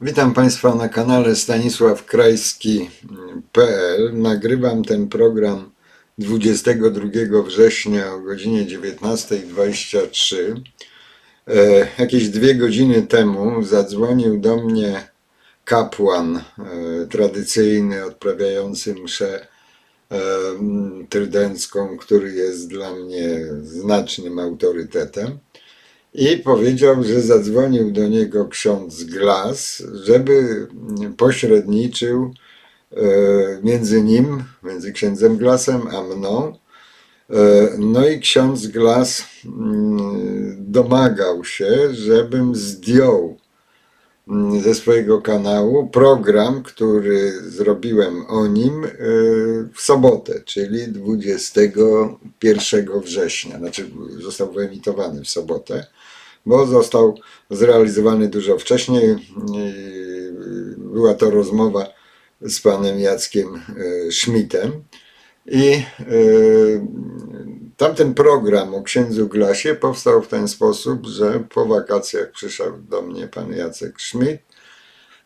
Witam Państwa na kanale stanisławkrajski.pl. Nagrywam ten program 22 września o godzinie 19.23. E, jakieś dwie godziny temu zadzwonił do mnie kapłan e, tradycyjny odprawiający mszę e, trydencką, który jest dla mnie znacznym autorytetem. I powiedział, że zadzwonił do niego ksiądz Glas, żeby pośredniczył e, między nim, między księdzem Glasem a mną. E, No i ksiądz Glas mm, domagał się, żebym zdjął mm, ze swojego kanału program, który zrobiłem o nim e, w sobotę, czyli 21 września. Znaczy, został wyemitowany w sobotę, bo został zrealizowany dużo wcześniej. Była to rozmowa z panem Jackiem e, Schmidtem. I e, tamten program o księdzu Glasie powstał w ten sposób, że po wakacjach przyszedł do mnie pan Jacek Schmidt.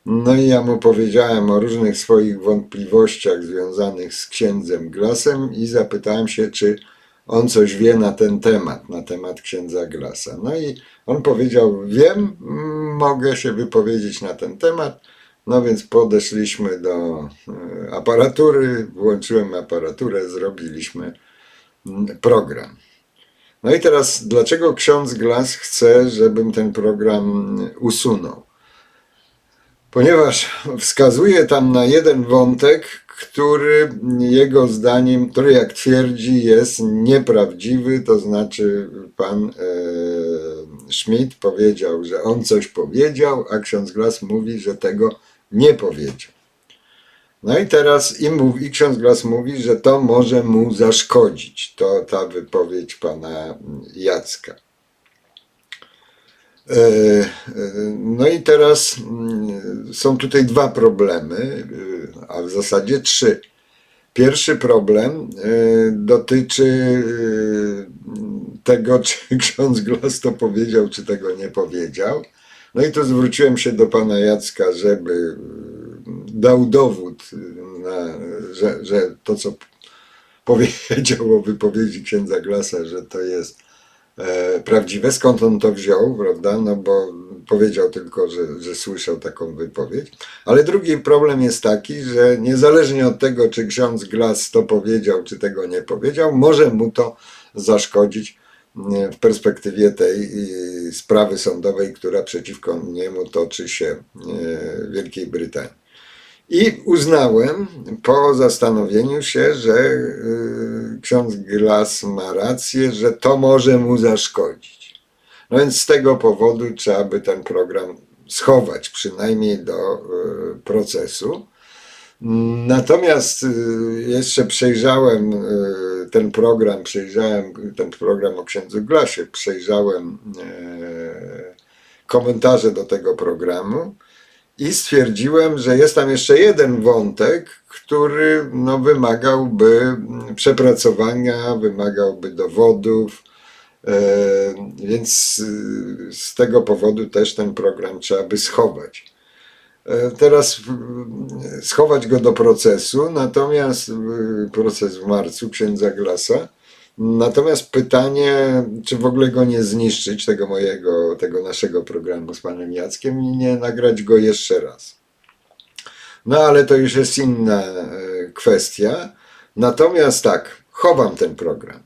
No i ja mu powiedziałem o różnych swoich wątpliwościach związanych z księdzem Glasem i zapytałem się, czy on coś wie na ten temat, na temat księdza Glasa. No i on powiedział, wiem, mm, mogę się wypowiedzieć na ten temat. No więc podeszliśmy do e, aparatury, włączyłem aparaturę, zrobiliśmy mm, program. No i teraz, dlaczego ksiądz Glas chce, żebym ten program usunął? Ponieważ wskazuje tam na jeden wątek, który jego zdaniem, który jak twierdzi, jest nieprawdziwy, to znaczy pan e, Schmidt powiedział, że on coś powiedział, a ksiądz Glas mówi, że tego nie powiedział. No i teraz i, mówi, i ksiądz Glas mówi, że to może mu zaszkodzić, to ta wypowiedź pana Jacka. E, e, No i teraz mm, są tutaj dwa problemy, e, a w zasadzie trzy. Pierwszy problem dotyczy tego, czy ksiądz Glas to powiedział, czy tego nie powiedział. No i tu zwróciłem się do pana Jacka, żeby dał dowód, na, że, że to, co powiedział o wypowiedzi księdza Glasa, że to jest prawdziwe. Skąd on to wziął, prawda? No bo powiedział tylko, że, że słyszał taką wypowiedź. Ale drugi problem jest taki, że niezależnie od tego, czy ksiądz Glas to powiedział, czy tego nie powiedział, może mu to zaszkodzić w perspektywie tej sprawy sądowej, która przeciwko niemu toczy się e, w Wielkiej Brytanii. I uznałem po zastanowieniu się, że y, ksiądz Glas ma rację, że to może mu zaszkodzić. No więc z tego powodu trzeba by ten program schować, przynajmniej do y, procesu. Natomiast y, jeszcze przejrzałem ten program, przejrzałem ten program o księdzu Glasie, przejrzałem komentarze do tego programu i stwierdziłem, że jest tam jeszcze jeden wątek, który no, wymagałby mm, przepracowania, wymagałby dowodów, e, więc y, z tego powodu też ten program trzeba by schować. E, Teraz schować go do procesu, natomiast y, proces w marcu księdza Glasa. Natomiast pytanie, czy w ogóle go nie zniszczyć, tego mojego, tego naszego programu z panem Jackiem i nie nagrać go jeszcze raz. No ale to już jest inna e, kwestia. Natomiast tak, chowam ten program.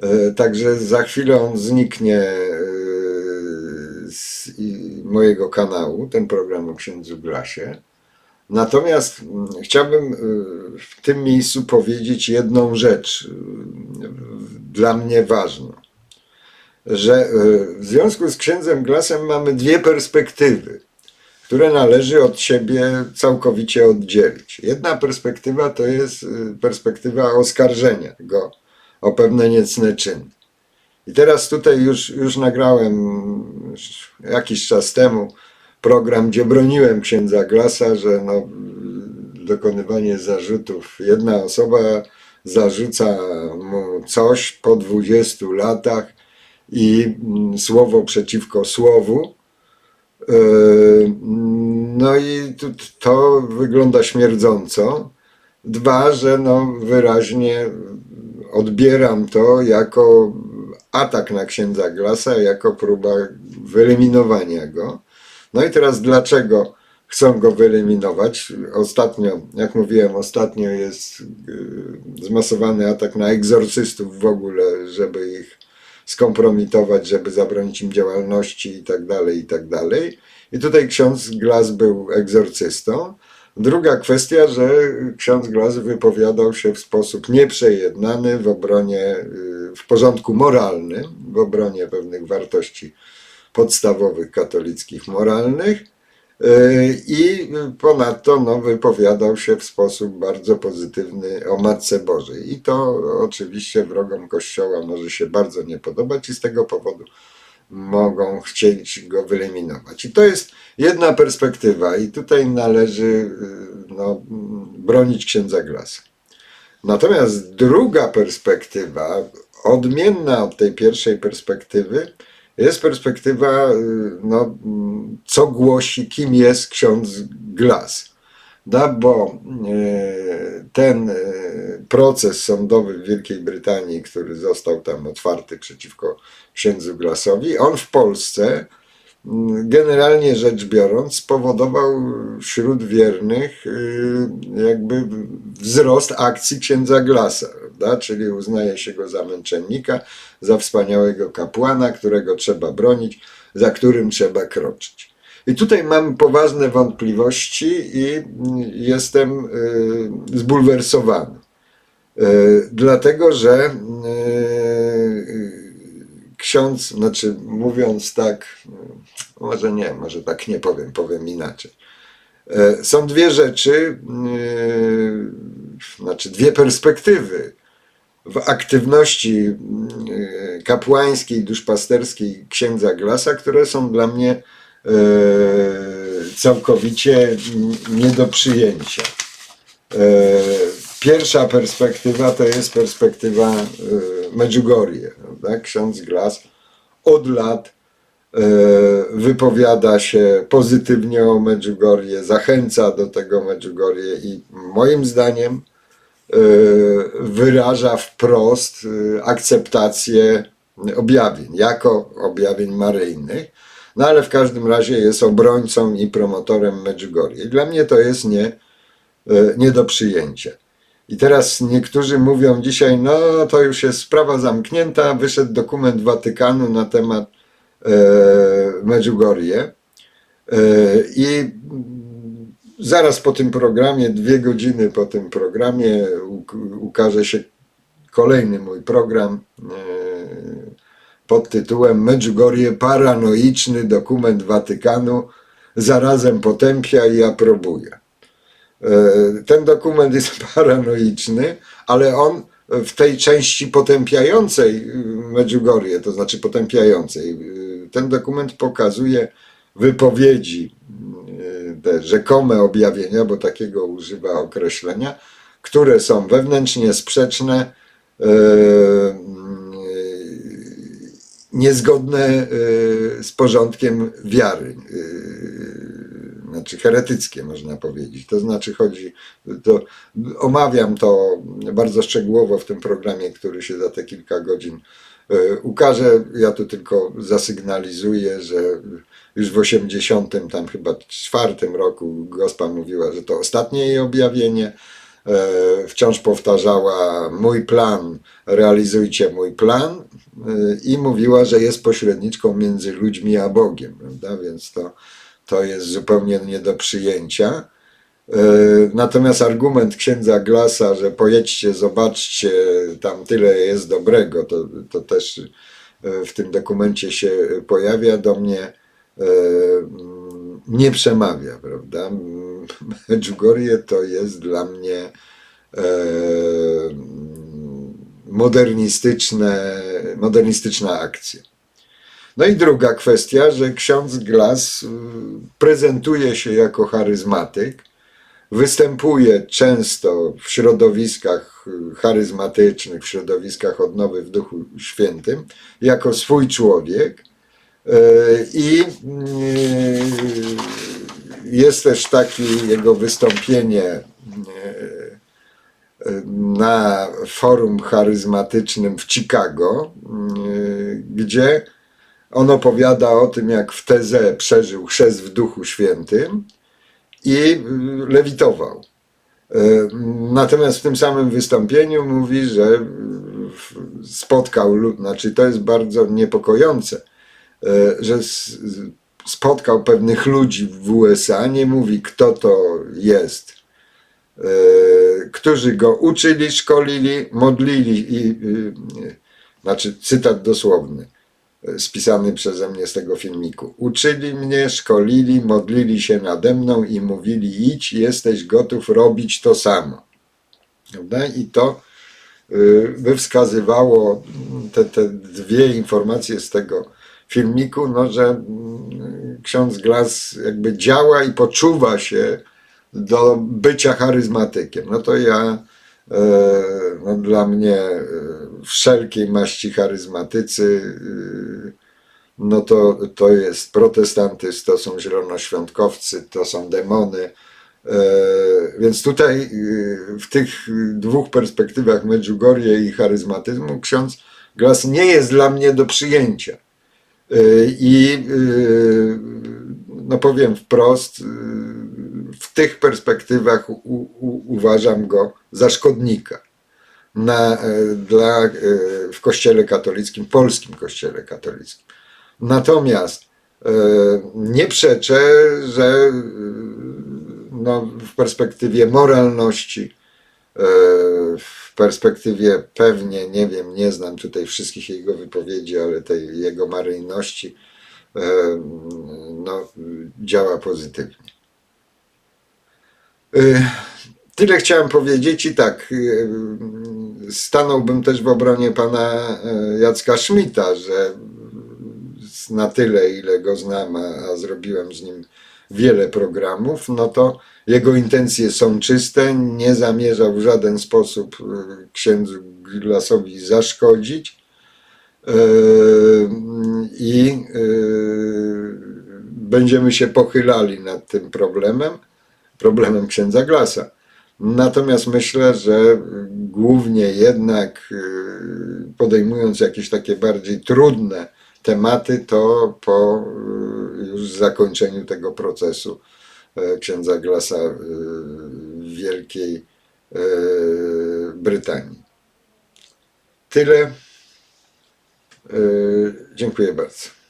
E, Także za chwilę on zniknie e, z mojego kanału, ten program o księdzu Glasie. Natomiast mm, chciałbym w tym miejscu powiedzieć jedną rzecz dla mnie ważną, że y, w związku z księdzem Glasem mamy dwie perspektywy, które należy od siebie całkowicie oddzielić. Jedna perspektywa to jest y, perspektywa oskarżenia go o pewne niecne czyny. I teraz tutaj już, już nagrałem jakiś czas temu program, gdzie broniłem księdza Glasa, że no, dokonywanie zarzutów, jedna osoba zarzuca mu coś po 20 latach i mm, słowo przeciwko słowu. Yy, no i to wygląda śmierdząco. Dwa, że no wyraźnie odbieram to jako atak na księdza Glasa, jako próba wyeliminowania go. No i teraz dlaczego chcą go wyeliminować? Ostatnio, jak mówiłem, ostatnio jest yy, zmasowany atak na egzorcystów w ogóle, żeby ich skompromitować, żeby zabronić im działalności i tak dalej, i tak dalej. I tutaj ksiądz Glas był egzorcystą. Druga kwestia, że ksiądz Glas wypowiadał się w sposób nieprzejednany w obronie, y, w porządku moralnym, w obronie pewnych wartości podstawowych katolickich moralnych. I ponadto no, wypowiadał się w sposób bardzo pozytywny o Matce Bożej. I to oczywiście wrogom Kościoła może się bardzo nie podobać i z tego powodu mogą chcieć go wyeliminować. I to jest jedna perspektywa i tutaj należy no, bronić księdza Glasa. Natomiast druga perspektywa, odmienna od tej pierwszej perspektywy, jest perspektywa, y, no, co głosi, kim jest ksiądz Glas. Da, bo y, ten y, proces sądowy w Wielkiej Brytanii, który został tam otwarty przeciwko księdzu Glasowi, on w Polsce, generalnie rzecz biorąc, spowodował wśród wiernych jakby wzrost akcji księdza Glasa, prawda? czyli uznaje się go za męczennika, za wspaniałego kapłana, którego trzeba bronić, za którym trzeba kroczyć. I tutaj mam poważne wątpliwości i jestem y, zbulwersowany. Y, Dlatego, że y, ksiądz, znaczy mówiąc tak, może nie, może tak nie powiem, powiem inaczej. Są dwie rzeczy, znaczy dwie perspektywy w aktywności y, kapłańskiej, duszpasterskiej księdza Glasa, które są dla mnie y, całkowicie nie do przyjęcia. Y, Pierwsza perspektywa to jest perspektywa Medjugorje. prawda? Ksiądz Glas od lat wypowiada się pozytywnie o Medjugorje, zachęca do tego Medjugorje i moim zdaniem wyraża wprost y, akceptację objawień, jako objawień maryjnych, no ale w każdym razie jest obrońcą i promotorem Medjugorje. Dla mnie to jest nie, y, nie do przyjęcia. I teraz niektórzy mówią dzisiaj, no to już jest sprawa zamknięta, wyszedł dokument Watykanu na temat e, Medjugorje e, i zaraz po tym programie, dwie godziny po tym programie uk- ukaże się kolejny mój program e, pod tytułem Medjugorje paranoiczny dokument Watykanu zarazem potępia i aprobuje. E, Ten dokument jest paranoiczny, ale on w tej części potępiającej y, Medjugorje, to znaczy potępiającej, y, ten dokument pokazuje wypowiedzi, te rzekome objawienia, bo takiego używa określenia, które są wewnętrznie sprzeczne, e, y, niezgodne y, z porządkiem wiary znaczy heretyckie można powiedzieć. To znaczy chodzi, to omawiam to bardzo szczegółowo w tym programie, który się za te kilka godzin e, ukaże. Ja tu tylko zasygnalizuję, że już w 80 tam chyba czwartym roku Gospa mówiła, że to ostatnie jej objawienie. E, Wciąż powtarzała mój plan, realizujcie mój plan e, i mówiła, że jest pośredniczką między ludźmi a Bogiem, prawda? Więc to, to jest zupełnie nie do przyjęcia. E, Natomiast argument księdza Glasa, że pojedźcie, zobaczcie, tam tyle jest dobrego, to, to też e, w tym dokumencie się pojawia, do mnie e, nie przemawia, prawda? Medjugorje to jest dla mnie modernistyczne, modernistyczna akcja. No i druga kwestia, że ksiądz Glas prezentuje się jako charyzmatyk, występuje często w środowiskach charyzmatycznych, w środowiskach odnowy w Duchu Świętym, jako swój człowiek. Y, i y, jest też takie jego wystąpienie e, e, na forum charyzmatycznym w Chicago, e, gdzie on opowiada o tym, jak w tezę przeżył chrzest w Duchu Świętym i y, lewitował. E, Natomiast w tym samym wystąpieniu mówi, że y, spotkał znaczy to jest bardzo niepokojące, że spotkał pewnych ludzi w USA, nie mówi kto to jest, którzy go uczyli, szkolili, modlili i, y, y, znaczy cytat dosłowny, spisany przeze mnie z tego filmiku. Uczyli mnie, szkolili, modlili się nade mną i mówili idź, jesteś gotów robić to samo. Prawda? I to y, by wskazywało mm, te, te dwie informacje z tego filmiku, no, że mm, ksiądz Glass jakby działa i poczuwa się do bycia charyzmatykiem. No to ja, e, no dla mnie e, wszelkiej maści charyzmatycy, e, no to, to jest protestantyzm, to są zielonoświątkowcy, to są demony. E, Więc tutaj e, w tych dwóch perspektywach Medjugorje i charyzmatyzmu ksiądz Glass nie jest dla mnie do przyjęcia. E, I e, no powiem wprost, w tych perspektywach u, u, uważam go za szkodnika na, e, dla, e, w kościele katolickim, polskim kościele katolickim. Natomiast e, nie przeczę, że no, w perspektywie moralności, w perspektywie pewnie, nie wiem, nie znam tutaj wszystkich jego wypowiedzi, ale tej jego maryjności, no, działa pozytywnie. Tyle chciałem powiedzieć i tak, y, stanąłbym też w obronie pana e, Jacka Szmita, że na tyle, ile go znam, a, zrobiłem z nim wiele programów, no to jego intencje są czyste, nie zamierzał w żaden sposób y, księdzu Glasowi zaszkodzić e, i y, będziemy się pochylali nad tym problemem, problemem księdza Glasa. Natomiast myślę, że głównie jednak y, podejmując jakieś takie bardziej trudne tematy, to po y, już zakończeniu tego procesu e, księdza Glasa y, w Wielkiej Brytanii. Tyle. Dziękuję bardzo.